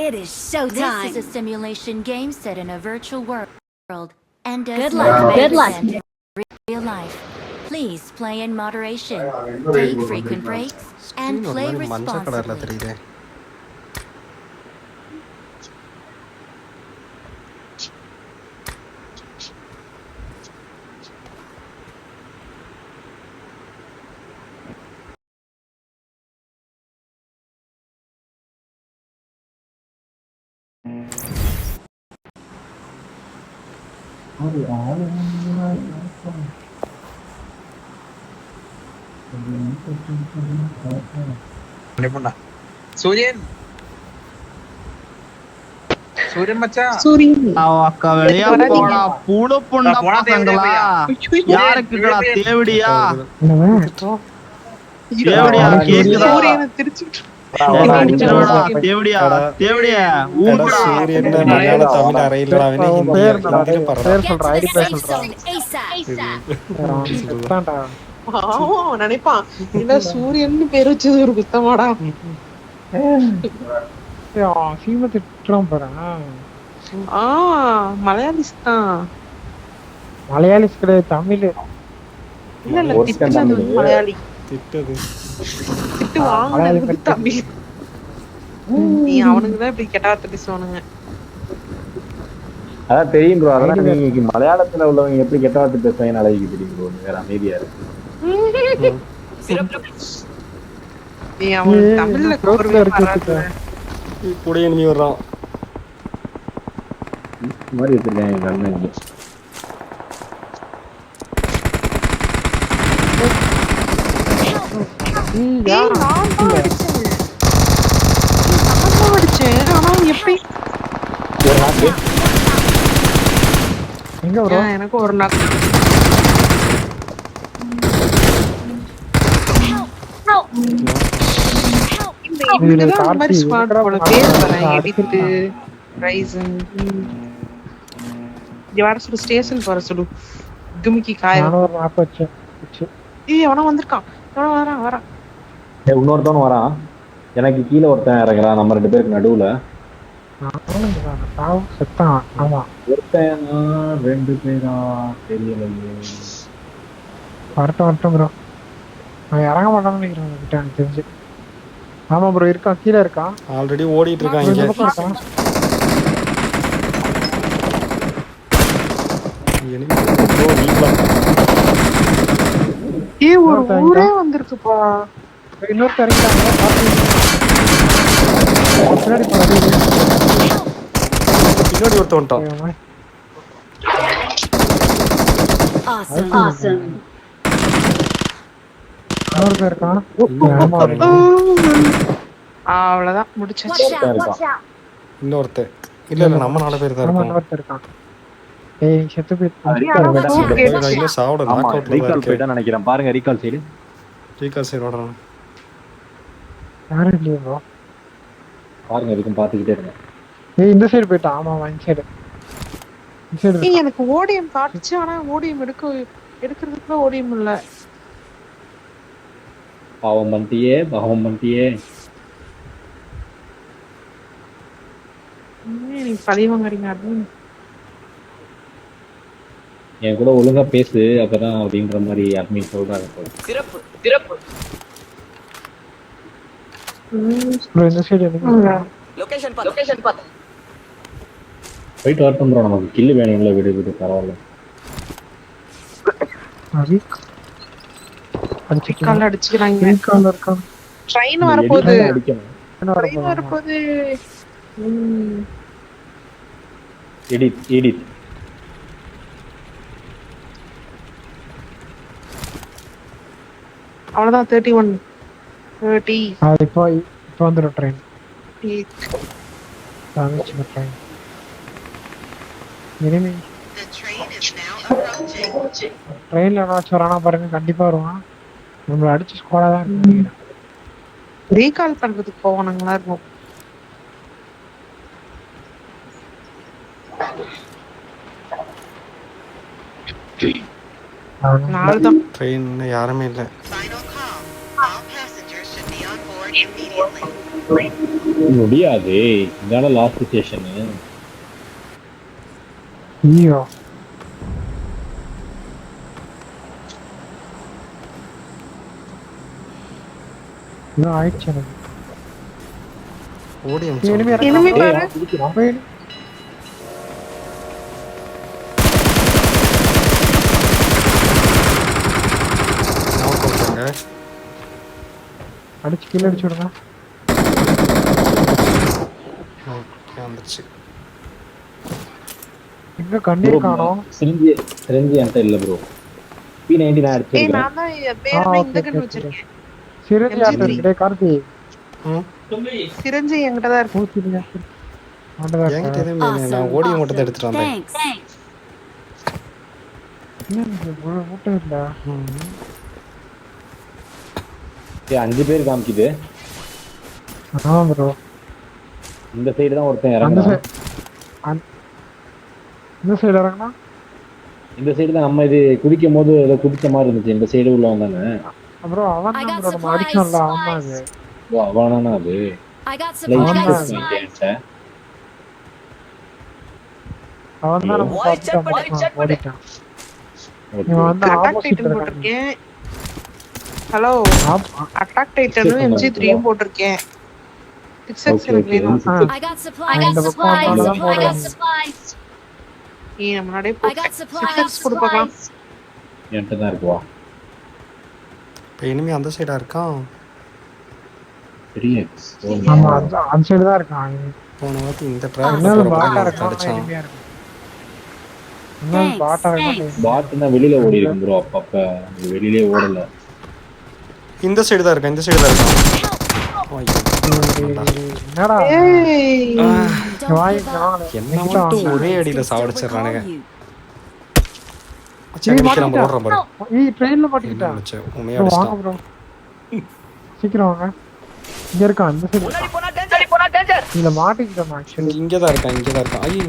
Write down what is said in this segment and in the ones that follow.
It is showtime. This is a simulation game set in a virtual world and does good luck. Wow. Good luck. Real life. Please play in moderation. Take frequent breaks and play responsibly. மஞ்சள் கலர்ல responsibly. தெரியுது கண்டிப்பா சூரியன் சூரியன் மச்சான் அக்கா வெளியா போடா பூட பொண்ணா போடா, பசங்களா தேவடியா. யாருக்குடா தேவடியா சூரியன் தேவடியா கேக்குதா நினைப்பான். இல்ல சூரியன் பேர் வச்சது ஒரு குத்தமாடா சீம திட்டுறான் பாரு ஆ. மலையாளிஸ் தான் மலையாளிஸ் கிடையாது தமிழ். இல்ல இல்ல மலையாளி. திட்டது. திட்டு வாங்கினது தமிழ் நீ அவனுக்கு தான் இப்படி கெட்ட வார்த்தை பேசுவானுங்க அதான் தெரியும் ப்ரோ அதெல்லாம் நீங்க மலையாளத்துல உள்ளவங்க எப்படி கெட்ட வார்த்தை பேசுவாங்கன்னு அழகிக்கு தெரியும் ப்ரோ வேற அமைதியா இருக்கு நீ அவனுக்கு தமிழ்ல இருக்கு. கூட வர்றான் இந்த மாதிரி வச்சிருக்காங்க எங்க அண்ணன் இங்க. ஏய், நான் தான் அடிச்சேன். நான் தான் அடிச்சேன். ஆனா எப்படி ஒரு நாக்கு எங்க வரும் எனக்கு ஒரு நாள் ஸ்டேஷன் வர சொல்லு துமிக்கி காய. நானும் ஒரு வச்சு. ஏய் எவனோ வந்திருக்கான். எவனோ வரான் வரான். இன்னொருத்தவன் வரான். எனக்கு கீழே ஒருத்தன் இறங்குறான் நம்ம ரெண்டு பேருக்கு நடுவுல. ஒருத்தன் ரெண்டு பேரா தெரியலையே. வரட்டும் வரட்டும் ப்ரோ அவன் இறங்க மாட்டான்னு நினைக்கிறேன் எனக்கு தெரிஞ்சு. ஆமா ப்ரோ இருக்கான் கீழே இருக்கான். ஆல்ரெடி ஓடிட்டு இருக்கான் இங்க. ஏய் ஒரு ஊரே வந்திருக்குப்பா. இன்னொருத்தர் இறங்கிட்டாங்க. பார்த்து பின்னாடி இருக்கான். அவ்வளவுதான் முடிச்சாச்சு. Watch out. இருக்கான். Watch out. இன்னொருத்த இல்ல இல்ல நம்ம நாலு பேர் தான் இருக்கோம். ஏய் செத்து போயிட்டான் சாவட நாக் அவுட்ல நினைக்கிறேன். பாருங்க ரீகால் சைடு ரீகால் சைடு ஓடுறான். யாரும் இல்லையே ப்ரோ பாருங்க இருக்கும் பாத்துக்கிட்டே இருங்க. ஏய் இந்த சைடு போயிட்டான். ஆமா ஆமா இந்த சைடு இந்த சைடு ஏய், எனக்கு ஓடிஎம் காட்டுச்சு ஆனா ஓடிஎம் எடுக்க எடுக்கிறதுக்குள்ள ஓடிஎம் இல்ல. பாவம் பண்ணிட்டியே பாவம் பண்ணிட்டியே. ஏய், நீ பழி வாங்குறீங்க அப்படின்னு என் கூட ஒழுங்கா பேசு அப்பதான் அப்படின்ற மாதிரி அட்மின் சொல்றாங்க. ப்ரோ இந்த சைடு எனக்கு போயிட்டு வரட்டும் ப்ரோ நமக்கு கில்லு வேணும்ல விடு விடு பரவாயில்ல. அது அடிச்சுக்கலாம். கால் அடிச்சுக்கிறாங்க. ரீகால் இருக்கான் ட்ரெயின் வர ட்ரெயின் ம். எடிட் எடிட் அவ்வளவுதான் தேர்ட்டி ஒன் தேர்ட்டி அது இப்போ இப்போ வந்துடும் ட்ரெயின் காமிச்சு ட்ரெயின் இனிமே ட்ரெயின்ல எவனாச்சும் வரானா பாருங்க கண்டிப்பா வருவான் நம்மள அடிச்சு ஸ்கோடா தான் இருக்கு ரீகால் பண்றதுக்கு போவானுங்களா இருக்கும் ட்ரெயின் யாருமே இல்ல முடியாது இதான லாஸ்ட் ஸ்டேஷனு ஐயோ இன்னும் ஆயிடுச்சு எனக்கு ஓடி இனிமே அமிச்சோம். இனிமே பாரு போயிடு knock out ஆங்க. அடிச்சு கீழே அடிச்சு விடுங்க. வந்துருச்சு. எங்க கண்ணீர் காணோம்? சிரிஞ்சி சிரிஞ்சி என்கிட்ட இல்ல ப்ரோ பி நைன்டி நான் அடிச்சிருக்கேன். நான் தான் பேர் இந்த கண்ணு வச்சிருக்கேன். சிரஞ்சி ஆட்ட MG3. இருக்கு கார்த்தி. ம். சிரஞ்சி என்கிட்ட தான் இருக்கு. சிரஞ்சி என்கிட்ட எதுவுமே இல்லை. நான். ஓடியை மட்டும் தான் எடுத்துட்டு வந்தேன். Thanks. மூட்டை இல்ல. ஏய், அஞ்சு பேர் காமிக்குது. ஆமா ப்ரோ இந்த சைடு தான் ஒருத்தன் இறங்குறான். இந்த சைடு இறங்கினா? இந்த சைடு தான் நம்ம இது குதிக்கும் போது ஏதோ குதிச்ச மாதிரி இருந்துச்சு. இந்த சைடு உள்ளவன் தானே. அப்புறம் அவன் தான் bro நம்ம அடிச்சோம்ல. தான் அது. ஓ அவனானா அது? அவன் தான் நம்ம பார்த்துட்டு ஓடிட்டான் இவன் வந்து ஆப்போசிட் இருக்கான். ஹலோ அட்டாக் டைட்டனும் எம்ஜி த்ரீயும் போட்டிருக்கேன். சிக்ஸ் எக்ஸ் எனக்கு. வேணும் முன்னாடியே போட்டேன். சிக்ஸ் என்கிட்ட தான் இருக்குவா இப்போ இனிமே அந்த சைடா இருக்கான் த்ரீ எக்ஸ் ஆமா அந்த- அந்த சைடு தான் இருக்கான். போன வாட்டி இந்த இருக்கான். அடிச்சான் பாட்டா பாட்டுனா வெளியில ஓடி இருக்கும் ப்ரோ அப்பப்ப. வெளியிலே ஓடல. இந்த சைடு தான் இருக்கான் இந்த சைடு தான் இருக்கான். என்ன மட்டும். ஒரே அடியில சாவடிச்சிடுறானுங்க. சீக்கிரம் வாங்க. இங்க இருக்கான் இந்த சைடு இதுல மாட்டிக்கிட்டோம் ஆக்சுவலி இங்க தான் இருக்கான் இங்க தான் இருக்கான் ஐயோ.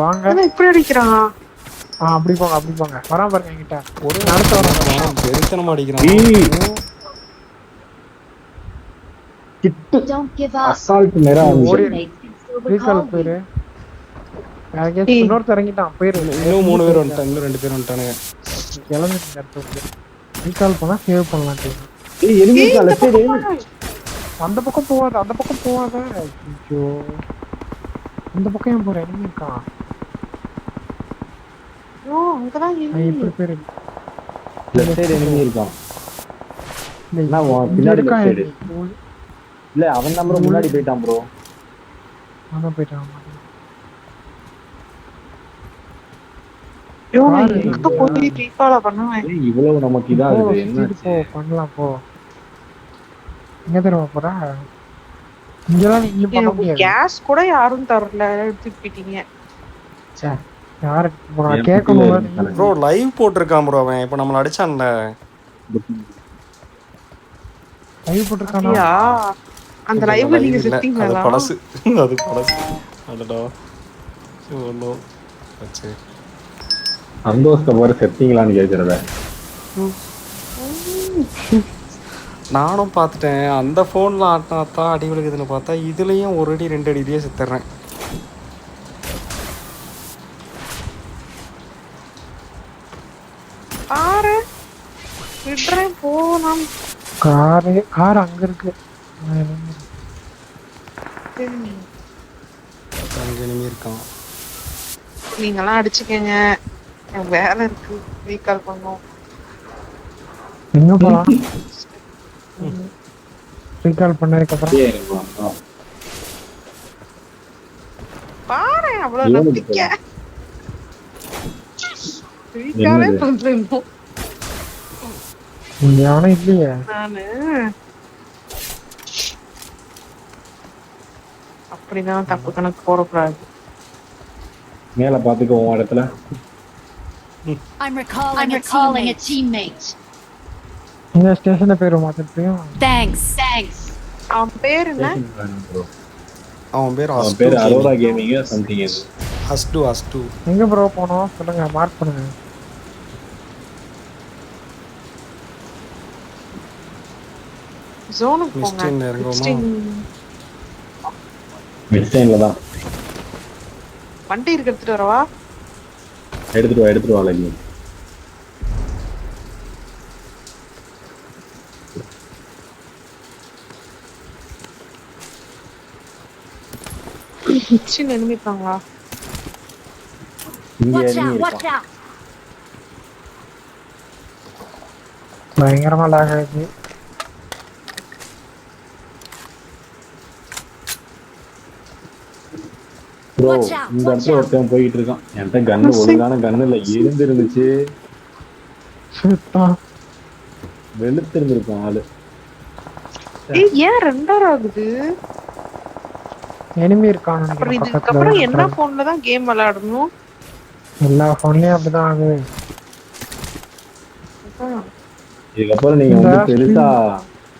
வாங்க. என்ன இப்படி அடிக்கிறான். ஆ அப்படி போங்க அப்படி போங்க. வராம பாருங்க என்கிட்ட. ஒரு அடுத்த வாரம் வாரம் வெறித்தனமா அடிக்கிறான் up. அசால்ட் நேரா you. போயிரு. இன்னொருத்த இறங்கிட்டான். போயிரு. இன்னும் மூணு பேர் வந்துட்டாங்க. இன்னும் ரெண்டு பேர் வந்துட்டானுங்க. கிளம்பிட்டு ரீகால் பண்ணா சேவ் பண்ணலாம். ஏய் எனிமி அந்த பக்கம் போவாத அந்த பக்கம் போவாத ஐயோ. இந்த பக்கம் ஏன் போற? enemy இருக்கான் ஐயோ அங்கதான். இப்படி பேரு லெஃப்ட் சைடு எனிமி இருக்கான். இல்ல, நான் பின்னாடி enemy. இல்ல அவன் நம்பர் முன்னாடி போயிட்டான் ப்ரோ அதான் போயிட்டான் பாரு. இவ்வளவு நமக்கு இதா பண்ணலாம் போ. எங்க தெரியுமா போற? இங்கெல்லாம் நீ இங்க பண்ண முடியாது. கேஸ் கூட யாரும் தரல. எடுத்துட்டு போயிட்டீங்க. யாரு? நான் கேட்கணும் ப்ரோ லைவ் போட்டிருக்கான் ப்ரோ அவன். இப்போ நம்மள அடிச்சான்ல லைவ் போட்டிருக்கானா? அந்த live நீங்க. அது செத்தீங்களா பழசு. அது பழசு. அடடா. ஓ வச்சு சந்தோஷத்தை பாரு செத்தீங்களான்னு கேக்குறத. நானும் பார்த்துட்டேன். அந்த ஃபோனில் ஆட்டினா தான் அடி விழுகுதுன்னு பார்த்தா இதுலேயும் ஒரு அடி ரெண்டு அடியிலேயே செத்துறேன் பாரு விடுறேன் போலாம் காரு கார் அங்க இருக்கு. இருக்கான். நீங்கெல்லாம் அடிச்சுக்கங்க. எனக்கு வேலை இருக்கு. ரீகால் பண்ணும். எங்க போலாம் ரீகால் பண்ணதுக்கு அப்புறம் பாரு அவ்வளவு நம்பிக்கை. ரீகாலே? பண்றேன் இங்க எவனும் இல்லையே. நானு. அப்படிதான் தப்பு கணக்கு போடக்கூடாது. மேல பாத்துக்கோ உன் இடத்துல. I'm recalling, a, teammate. இந்த ஸ்டேஷன்ல பேர் மாத்திருப்பியும் Thanks. Thanks. அவன் பேர் என்ன? அவன் பேர் அவன் பேரு அரோரா கேமிங் சம்திங் இது. அஸ்டு அஸ்டு எங்க ப்ரோ போனோம்? சொல்லுங்க மார்க் பண்ணுங்க. ஜோனுக்கு போங்க தான். வண்டி இருக்கு எடுத்துட்டு வரவா? எடுத்துட்டு வா எடுத்துட்டு வா! பயங்கரமா லாக் ஆகுது ப்ரோ இந்த இடத்துல. ஒருத்தன் போயிட்டு இருக்கான் என்கிட்ட கண்ணு Miss. ஒழுங்கான கண்ணு இல்ல இருந்து இருந்துச்சு வெளுத்து இருந்திருக்கும் ஆளு. ஏய் ஏன் ரெண்டாயிரம் ஆகுது எனிமி இருக்கான்னு அப்புறம் இதுக்கப்புறம் என்ன போன்ல தான் கேம் விளையாடணும்? எல்லா போன்லயும் அப்படிதான் ஆகுது. இதுக்கப்புறம் நீங்க வந்து பெருசா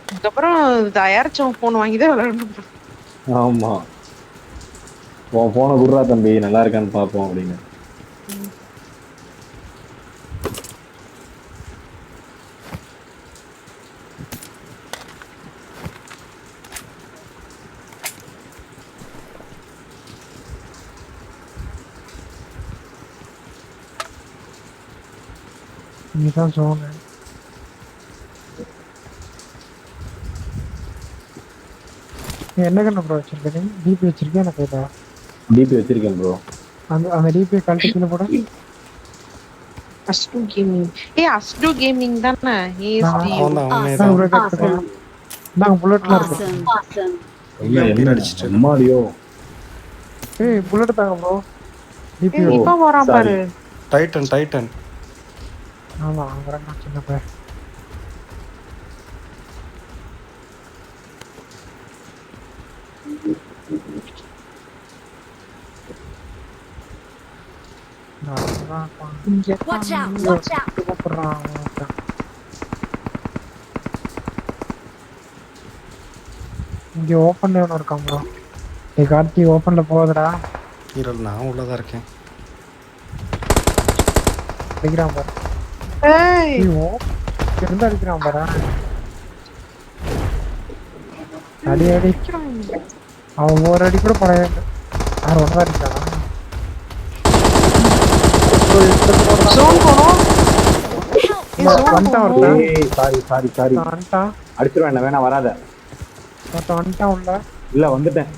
இதுக்கப்புறம் தயாரிச்சவன் போன் வாங்கி தான் விளையாடணும். ஆமா. உன் போனை குடுறா தம்பி நல்லா இருக்கான்னு பாப்போம் அப்படின்னு. இதுதான் சோனு நீ என்ன கண்ணு ப்ரோ வச்சிருக்க நீ? டிபி வச்சிருக்கேன் எனக்கு இதா டிபி வச்சிருக்கேன் ப்ரோ அந்த அந்த டிபி கழட்டி கீழே போட அஸ்டு கேமிங் ஏய் அஸ்டு கேமிங் தானே? ஏஎஸ்டி இந்தாங்க புல்லட்ல இருக்கு. Awesome! Awesome! என்ன அடிச்சிட்டு. அம்மாடியோ ஏய் புல்லட் தாங்க ப்ரோ டிபி இப்ப வரான். பாரு. டைட்டன் டைட்டன் ஆமா அவங்க சின்ன பையன். Watch out! Watch out! இங்க ஓப்பன்ல ஒன்று இருக்கான் ப்ரோ நீ கார்த்தி ஓப்பன்ல போகுதுடா. இரல் நான் உள்ளதா இருக்கேன். அடிக்கிறான் பாரு. ஏய். நீ ஓ- இருந்து அடிக்கிறான் பாரு. அடி அடி. அவன் ஒரு அடி கூட பழைய யார் ஒன்றா அடிச்சானா? வந்துட்டான் ஒருத்தன் சாரி சாரி சாரி வந்துட்டான் அடிச்சிருவேன் என்ன வேணா வராத ஒருத்தன் வந்துட்டான் உள்ள இல்ல வந்துட்டேன்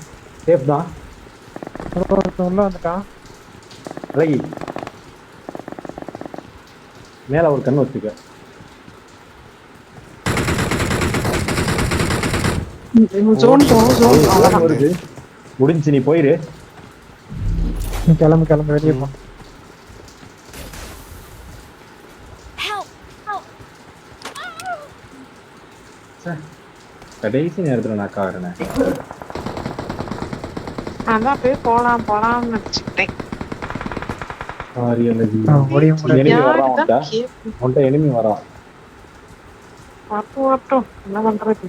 சேஃப் தான் ஒருத்தன் உள்ள வந்துட்டான் மேல ஒரு கண்ணு வச்சுக்க முடிஞ்சு நீ போயிரு நீ கிளம்பு கிளம்பு வெளியே போ கடைசி நேரத்துல நான் காரணேன் அதான் போய் போலாம் போலாம்னு நினைச்சுக்கிட்டேன். Enemy வரான் வரட்டும் வரட்டும் என்ன பண்றது?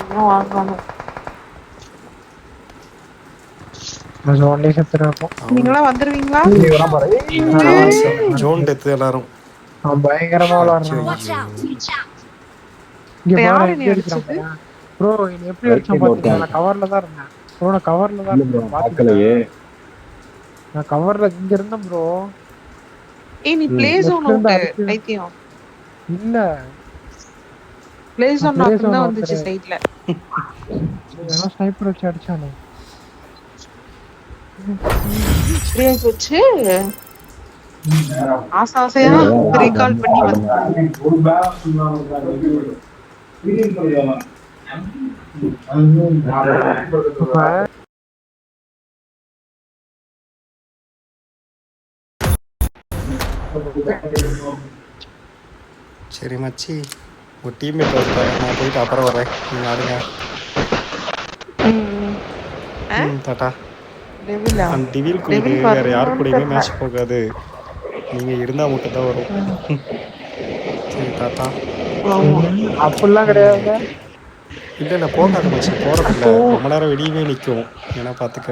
இன்னும் வாங்கணும். ஜோன்லயே நீங்களா வந்துருவீங்களா? ஜோன் டெத் எல்லாரும். பயங்கரமா விளாடுறான் Watch out! Watch out! இங்க யாரு பாரு. நீ எப்படி ப்ரோ அடிச்சான் பாத்தீங்களா நான் கவர்ல தான் இருந்தேன். ப்ரோ நான் கவர்ல தான் இருந்தேன். பார்க்கலையே. நான் கவர்ல இங்க இருந்தேன் ப்ரோ ஏய் நீ. Play zone out. பைத்தியம். இல்ல. பிளே ஜோன் அவுட் தான் வந்துச்சு. சைடுல ஏன்னா ஸ்னைப்பர் வச்சு அடிச்சானே. எக்ஸ்பீரியன்ஸ் வச்சு ஆசை ஆசையா ரீகால் பண்ணி வந்து இப்ப சரி மச்சி. ஒரு டீம்மேட் வந்துட்டாங்க நான் போயிட்டு அப்புறம் வரேன் நீங்கள் ஆடுங்க டாட்டா அந்த டிவில் வேற யார் கூடயுமே. மேட்ச் போகாது. நீங்க இருந்தா மட்டும் தான் வரும் சரி டாட்டா அப்படிலாம் கிடையாது இல்ல இல்ல போகாது மச்சி போறதில்ல. ரொம்ப நேரம் வெளியவே நிக்கும். ஏன்னா பாத்துக்க.